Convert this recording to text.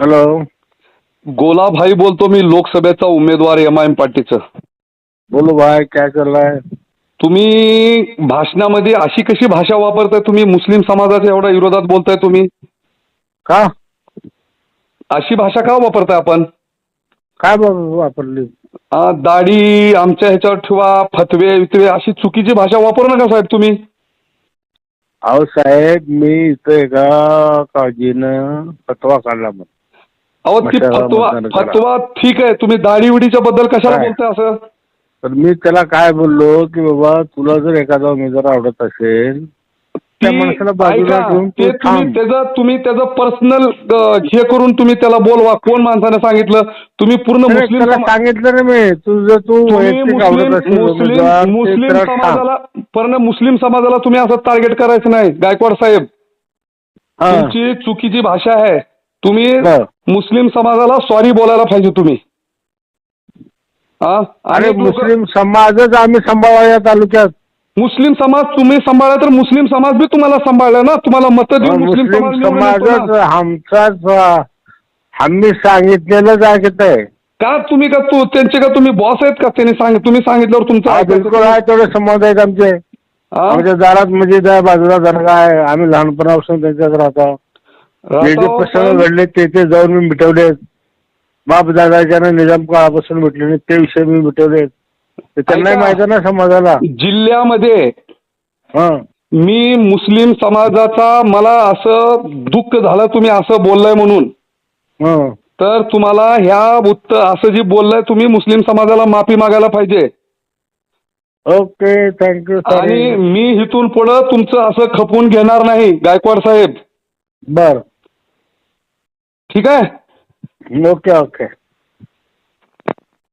Hello गोलाभाई बोलतो मी लोकसभेचा उमेदवार M I am पार्टीचं. बोलो भाई काय है? तुम्ही भाषणामध्ये अशी कशी भाषा वापरताय? तुम्ही मुस्लिम समाजाच्या एवढ्या विरोधात बोलताय तुम्ही. का? अशी भाषा का वापरताय आपण? काय बाबा वापरली? आ, दाढी आमच्या ह्याच्यावर ठेवा फतवे वितवे अशी चुकीची भाषा वापरू नका साहेब तुम्ही. अहो साहेब मी इथं एका काळजीनं फतवा काढला मग अहो ती मशाला फतवा मतदान करा. फतवा ठीक आहे तुम्ही दाढी उडीच्या बद्दल कशाला काय? बोलताय असं तर मी त्याला काय बोललो की बाबा तुला जर एखादा उमेदवार आवडत असेल त्या ती- माणसाला बाजूला ऐका, ठेवून ते तू तुम्ही थांब. त्याचं तुम्ही त्याचं पर्सनल हे करून तुम्ही त्याला बोलवा कोण माणसाने सांगितलं तुम्ही पूर्ण मुस्लिम त्याला समा- सांगितलं ना मी तुझं तू तुम्ही वैयक्तिक आवडत मुस्लिम असेल मुस्लिम ते मुस्लिम त्याला थांब. समाजाला पूर्ण मुस्लिम समाजाला तुम्ही असं टार्गेट करायचं नाही गायकवाड साहेब हा. तुमची चुकीची भाषा आहे तुम्ही. मुस्लिम समाजाला सॉरी बोलायला पाहिजे तुम्ही. लोकं- मुस्लिम समाजच आम्ही सांभाळा या तालुक्यात. मुस्लिम समाज तुम्ही सांभाळला तर मुस्लिम समाज बी तुम्हाला सांभाळला ना? तुम्हाला मतं देऊन मुस्लिम समाज. समाजच आमचाच आम्ही सांगितलेलंच ऐकत आहे. का तुम्ही का तू त्यांचे का तुम्ही बॉस आहेत का? त्यांनी सांग तुम्ही सांगितल्यावर तुमचं बिलकुल आहे तेवढे समाज आहेत आमचे? आमच्या दारात मस्जिद आहे बाजूला दर्गा आहे. आम्ही लहानपणापासून त्यांच्यात राहतो. जे प्रसंग घडले ते ते जाऊन मी मिटवले. बाप दादाच्या निजाम काळापासून मिटले ते विषय मी मिटवले. ते त्यांनाही ऐका. माहिती आहे ना समाजाला. जिल्ह्यामध्ये हा. मी मुस्लिम समाजाचा मला असं दुःख झालं तुम्ही असं बोललाय म्हणून. हा. तर तुम्हाला ह्या उत्तर असं जे बोललाय तुम्ही मुस्लिम समाजाला माफी मागायला पाहिजे. ओके थँक्यू आणि मी इथून पुढं तुमचं असं खपवून घेणार नाही गायकवाड साहेब. बर. ठीक आहे? Okay okay.